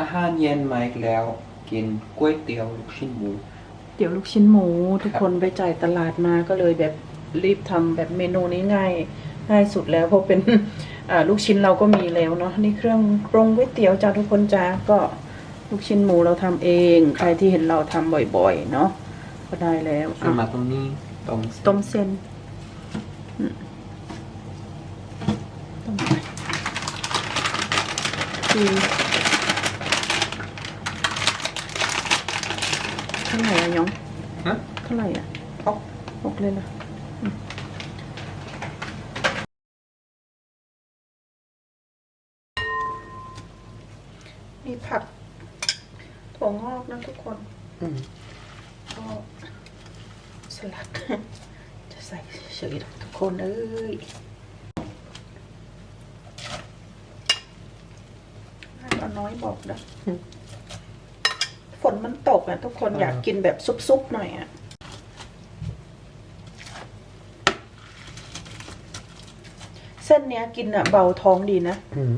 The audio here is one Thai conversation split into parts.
อาหารเย็นมาอีกแล้ว กินก๋วยเตี๋ยวลูกชิ้นหมู เดี๋ยวลูกชิ้นหมู ทุกครับคนไปจ่ายตลาดมาก็เลยแบบรีบทำแบบเมนูนี้ง่ายง่ายสุดแล้วเพราะเป็นอ่าลูกชิ้นเราก็มีแล้วเนาะนี่เครื่องปรุงก๋วยเตี๋ยวจ้าทุกคนจ้าก็ลูกชิ้นหมูเราทำเอง ใครที่เห็นเราทำบ่อยๆ เนาะก็ได้แล้วขึ้นอะมาตรงนี้ต้มต้มเส้นอืมต้มไปคือเท่าไหร่อะยอง ฮะ เท่าไหร่อะ ท็อป หก เลยนะอืมมีผักถั่วงอกนะทุกคนอืมก็สลัด จะใส่เฉยๆทุกคนเอ้ยเอาน้อยบอกนะฝนมันตกอะทุกคนอยากกินแบบซุปๆหน่อยอะ เส้นเนี้ยกินอะเบาท้องดีนะ อืม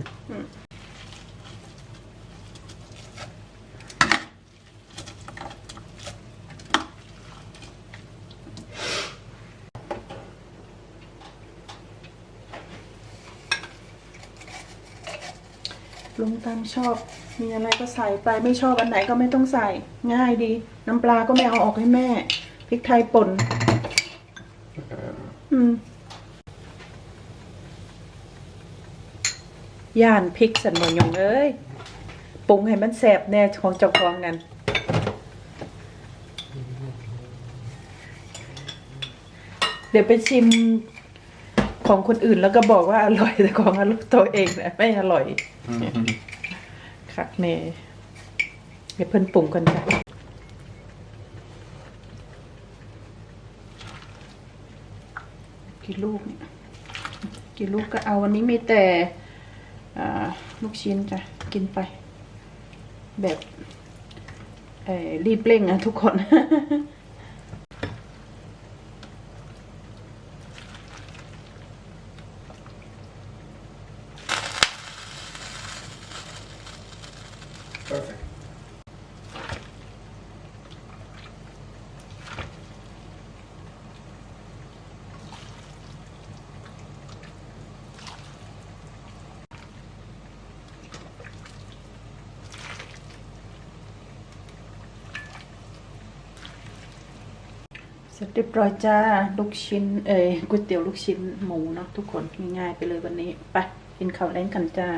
ลุงตามชอบ มีอะไรก็ใส่ไปไม่ชอบอันไหนก็ไม่ต้องใส่ ง่ายดี น้ำปลาก็ไม่เอาออกให้แม่พริกไทยป่น อืม ย่านพริกสันบอยองเอ้ยปรุงให้มันแสบแน่ของเจ้าของนั่นเดี๋ยวไปชิมของคนอื่นแล้วก็บอกว่าอร่อยแต่ของตัวเองนะไม่อร่อยอืมคักแน่เดี๋ยวเพิ่นปรุงกันจ้ะกี่ลูกเนี่ยกี่ลูกก็เอาวันนี้มีแต่อ่า ลูกชิ้นจ้ะกินไป แบบรีบเร่งอะทุกคน สร็จเรียบร้อยจ้าลูกชิ้นเอ้ยก๋วยเตี๋ยวลูกชิ้นหมูเนาะทุกคนง่ายๆไปเลยวันนี้ไปกินข้าวแล้งกันจ้า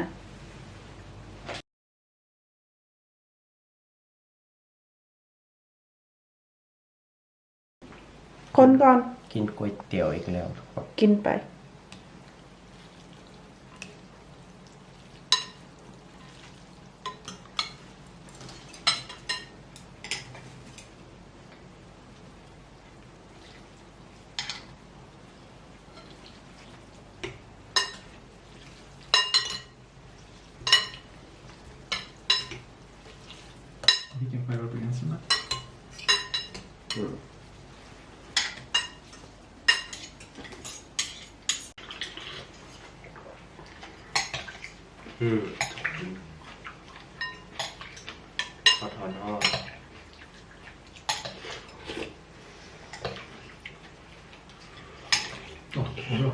คนก่อน กินก๋วยเตี๋ยวอีกแล้วทุกคนกินไป Vilken färg var på gränserna? อืมขอถอนห้อง Åh, vad bra.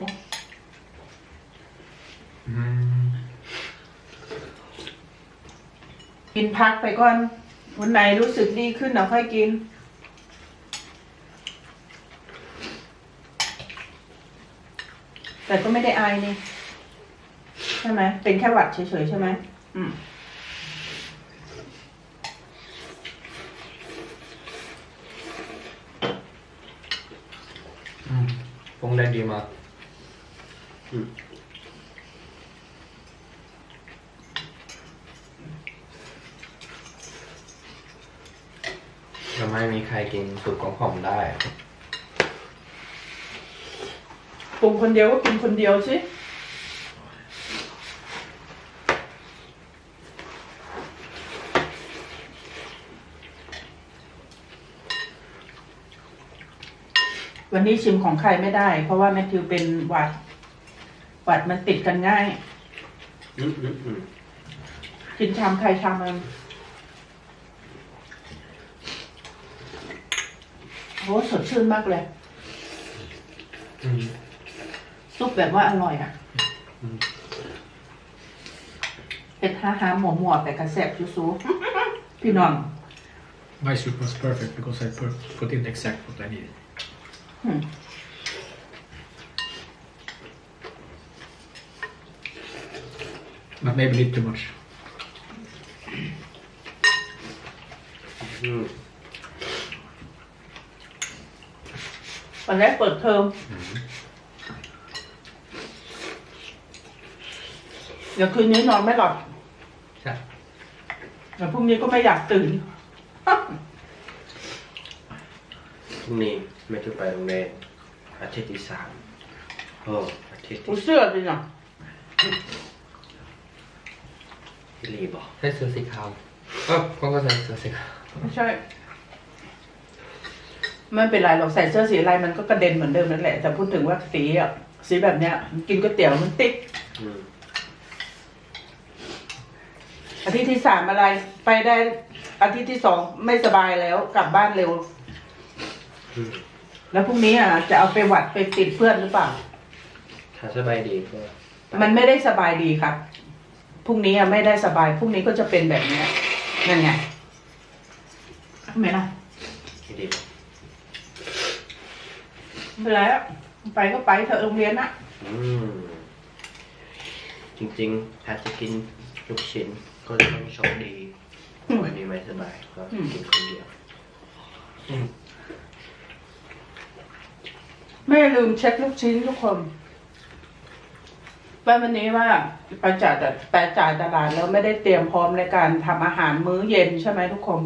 Åh. Mm. กินพักไปก่อน วันไหนรู้สึกดีขึ้นเราค่อยกิน แต่ก็ไม่ได้อายนี่ใช่ไหมเป็นแค่หวัดเฉยๆใช่ไหมอืม Mm. ปรุงได้ดีมากอืม จะไม่มีใครกินสูตรของผมได้ปรุงคนเดียวก็กินคนเดียวสิวันนี้ชิมของใครไม่ได้ เพราะว่าแมทธิวเป็นหวัด หวัดมันติดกันง่าย อืมอืมอืมกินชามใครชามมัน โอ้สดชื่นมากเลย Mm. ซุปแบบว่าอร่อยอะอืมเผ็ดฮาฮาหมอหมอแต่กระแสบซูซูพี่น้อง My soup was perfect because I put, put in exact what I needed. อืม But maybe a little too much. Mm. วันแรกเปิดเทอมเดี๋ยวคืนนี้นอนไม่หลับใช่เดี๋ยวพรุ่งนี้ก็ไม่อยากตื่น พรุ่งนี้ไม่ต้องไปโรงเรียนอาทิตย์ที่สามโอ้อาทิตย์กูที่เชื่อจริงอะที่รีบอกใส่เสื้อสีขาวเออพ่อก็ใส่เสื้อสีขาวไม่ใช่ ไม่เป็นไรหรอกใส่เสื้อสีอะไรมันก็กระเด็นเหมือนเดิมนั่นแหละแต่พูดถึงว่าสีอะสีแบบเนี้ย กินก๋วยเตี๋ยวมันติดอืมอาทิตย์ที่สามอะไร ไปได้อาทิตย์ที่สองไม่สบายแล้วกลับบ้านเร็วอืมแล้วพรุ่งนี้อะจะเอาไปหวัดไปติดเพื่อนหรือเปล่าถ้าสบายดีก็มันไม่ได้สบายดีครับพรุ่งนี้อะไม่ได้สบายพรุ่งนี้ก็จะเป็นแบบเนี้ยนั่นไงทำไมล่ะ ดี ไม่เป็นไรอะไปก็ไปเถอะโรงเรียนนะอืมจริงๆถ้าจะกินลูกชิ้นก็จะต้องโชคดีวันนี้ไม่สบายก็กินคนเดียวแม่ลืมเช็คลูกชิ้นทุกคนไปวันนี้ว่าไปจ่ายไปจ่ายตลาดแล้วไม่ได้เตรียมพร้อมในการทำอาหารมื้อเย็นใช่ไหมทุกคน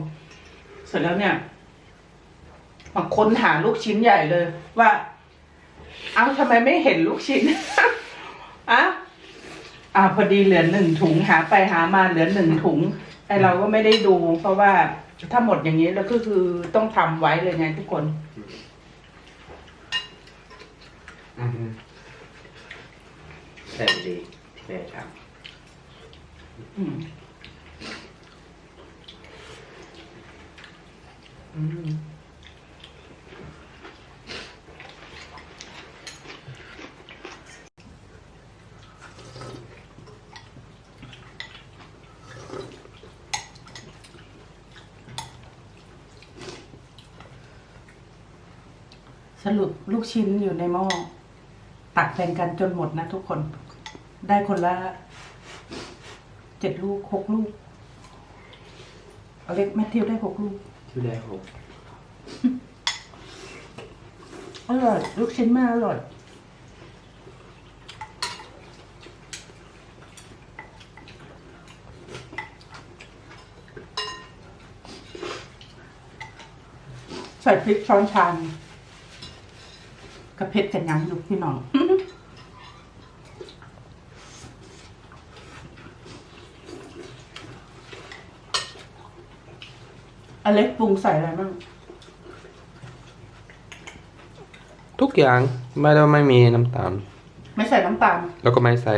เสร็จแล้วเนี่ย มาค้นหาลูกชิ้นใหญ่เลย ว่า เอ้าทำไมไม่เห็นลูกชิ้นอะอ่าพอดีเหลือหนึ่งถุงหาไปหามาเหลือหนึ่งถุงไอเราก็ไม่ได้ดู เพราะว่าถ้าหมดอย่างนี้แล้วก็คือต้องทำไว้เลยไงทุกคน อืมแต่ดีที่แม่ทอืมอืม รุปลูกชิ้นอยู่ในหม้อตักแบ่งกันจนหมดนะทุกคน ได้คนละเจ็ดลูกหกลูกเอาเล็กแมทธิวได้หกลูกำที่ได้หกอร่อยลูกชิ้นมากอร่อย ใส่พริกช้อนชาม กระเพ็ดกันยังอยู่พี่น้องอเล็กปรุงใส่อะไรบ้างทุกอย่างไม่ได้ไม่มีน้ำตาล ไม่ใส่น้ำตาล แล้วก็ไม่ใส่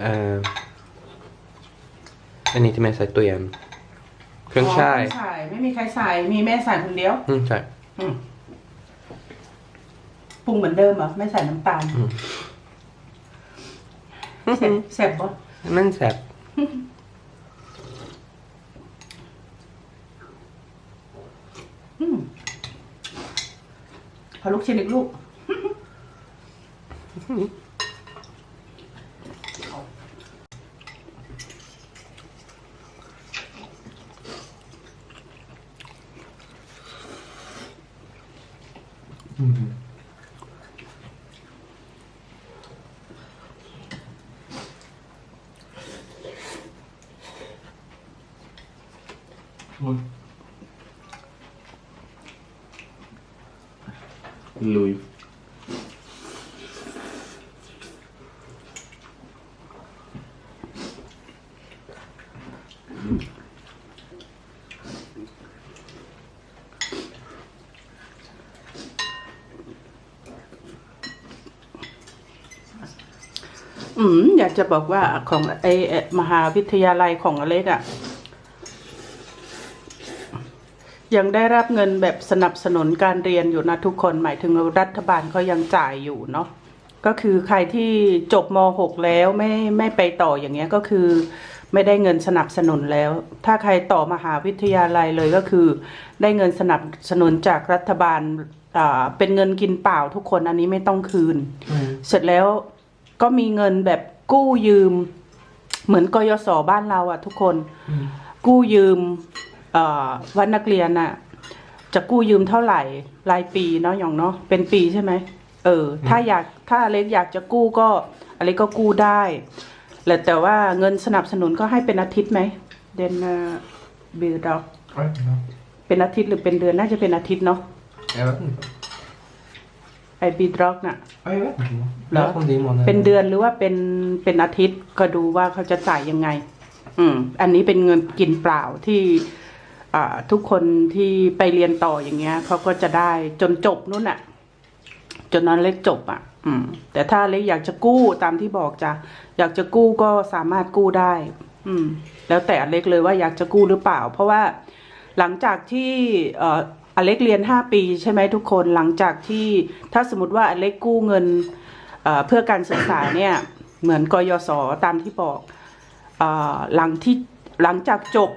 เอ่ออันนี้ที่ไม่ใส่ตู้เย็นเครื่องช่ายไม่ใส่ไม่มีใครใส่มีแม่ใส่คนเดียว อืมใช่อืมป รุงเหมือนเดิมเหรอไม่ใส่น้ำตาลอืมแซ่บแซ่บปะมันแซ่บอืมขอลูกชิ้นอีกลูก Mm. Oj. อืมอยากจะบอกว่าของไอเอ่อมหาวิทยาลัยของอเล็กอะ่ะ ยังได้รับเงินแบบสนับสนุนการเรียนอยู่นะทุกคนหมายถึงรัฐบาลเขายังจ่ายอยู่เนาะก็คือใครที่จบม .6 แล้วไม่ไม่ไปต่ออย่างเงี้ยก็คือ ไม่ได้เงินสนับสนุนแล้ว ถ้าใครต่อมหาวิทยาลัยเลยก็คือ ได้เงินสนับสนุนจากรัฐบาลอ่าเป็นเงินกินเปล่าทุกคนอันนี้ไม่ต้องคืน เสร็จแล้วก็มีเงินแบบกู้ยืม เหมือนกยศบ้านเราอะทุกคน กู้ยืมอ่อวันนักเรียนอะจะกู้ยืมเท่าไหร่รายปีเนาะอย่างเนาะเป็นปีใช่ไหมเออ ถ้าอยากถ้าอเล็กอยากจะกู้ก็อเล็กก็กู้ได้ แต่แต่ว่าเงินสนับสนุนก็ให้เป็นอาทิตย์ไหมเดนบิลดอก I don't know. เป็นอาทิตย์หรือเป็นเดือนน่าจะเป็นอาทิตย์เนาะ Jag vet inte. ไอบิลดอกน่ะ Ja, jag vet inte. Då? Jag vet om det är i månaden. เป็นเดือนหรือว่าเป็นเป็นอาทิตย์ก็ดูว่าเขาจะจ่ายยังไง อืม อันนี้เป็นเงินกินเปล่าที่ อ่า ทุกคนที่ไปเรียนต่ออย่างเงี้ยเขาก็จะได้จนจบนู่นน่ะ จนนั้นเล็กจบอะ อืม แต่ถ้าเล็กอยากจะกู้ตามที่บอกจะอยากจะกู้ก็สามารถกู้ได้ อืม แล้วแต่อเล็กเลยว่าอยากจะกู้หรือเปล่า เพราะว่าหลังจากที่เอ่ออเล็กเรียนห้าปีใช่ไหมทุกคนหลังจากที่ถ้าสมมติว่าอเล็กกู้เงินเอ่อเพื่อการศึกษาเนี่ย เหมือนกยศตามที่บอกเออหลังที่หลังจากจบ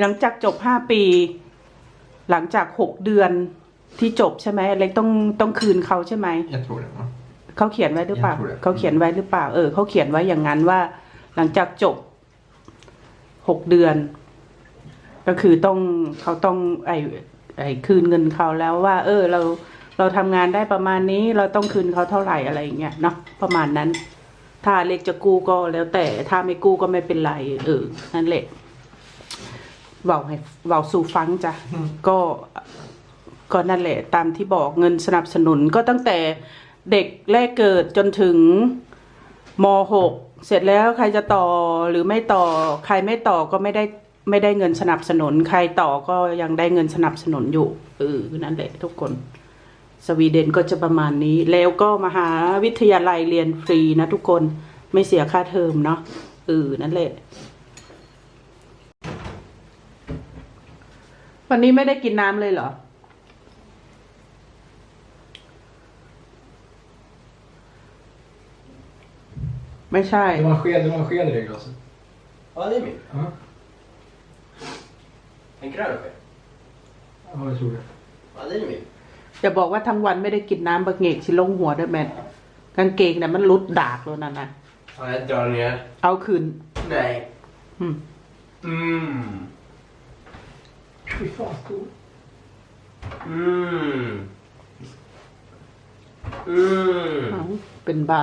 หลังจากจบห้าปี หลังจากหกเดือน ที่จบใช่ไหมเล็กต้องต้องคืนเขาใช่ไหม Jag tror det. va? เขาเขียนไว้หรือเปล่า ยังถูกเลย เขาเขียนไว้หรือเปล่า เออเขาเขียนไว้อย่างนั้นว่า หลังจากจบหกเดือน ก็คือต้องเขาต้องไอไอคืนเงินเขาแล้วว่า เออ เราเราทำงานได้ประมาณนี้ เราต้องคืนเขาเท่าไหร่อะไรอย่างเงี้ยเนาะประมาณนั้น ถ้าเล็กจะกู้ก็แล้วแต่ถ้าไม่กู้ก็ไม่เป็นไร เออนั่นแหละเบาให้เบาสู่ฟังจ้ะก็ ก็นั่นแหละตามที่บอกเงินสนับสนุนก็ตั้งแต่เด็กแรกเกิดจนถึงมหกเสร็จแล้วใครจะต่อหรือไม่ต่อใครไม่ต่อก็ไม่ได้ไม่ได้เงินสนับสนุน ใครต่อก็ยังได้เงินสนับสนุนอยู่เออนั่นแหละทุกคน สวีเดนก็จะประมาณนี้ แล้วก็มหาวิทยาลัยเรียนฟรีนะทุกคนไม่เสียค่าเทอมเนาะเออนั่นแหละวันนี้ไม่ได้กินน้ำเลยเหรอ ไม่ใช่ Det var en sked, det var en sked i det glaset. Ja, det är min. Ja, En grön sked. ja jag tror det. Ja, det är min. จะบอกว่าทั้งวันไม่ได้กินน้ำบะเงกชิลงหัวด้วยแมนกางเกงเนี่ยมันรุดดากแล้วนั่นนะ Ja, jag drar ner. เอาคืน Nej. อืม Mm. Fy fan stor. Mm. Mm. เอาเป็นบ้า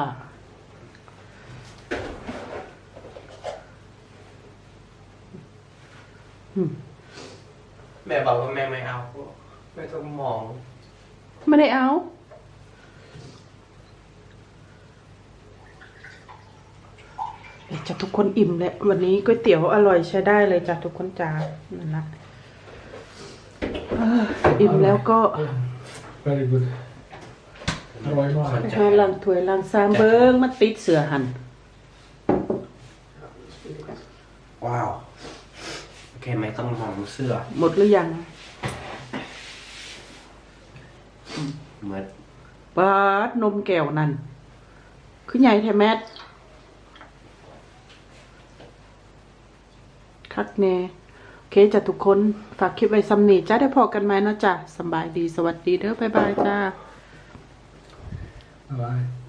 แม่บอกว่าแม่ไม่เอาไม่ต้องมอง ไม่ได้เอาเอ๊ะจะทุกคนอิ่มแล้ววันนี้ก๋วยเตี๋ยวอร่อยใช้ได้เลยจ้ะทุกคนจ้านั่นละเอ้ออิ่มแล้วก็ Very good. Det var ju bra. ชอบล้างถ้วยล้างซามเบิ้งมาติดเสือหัน ว้าว โอเคไม่ต้องมองเสื้อ หมดหรือยังเหมือนปาดนมแก้วนั่น คือใหญ่แท้แมทคักแน่โอเคจ้ะทุกคน ฝากคลิปไว้ซ้ำนี้จ้าได้พอกันไหมเนาะจ้ะสำบายดีสวัสดีเด้อบ๊ายบายจ้า Bye.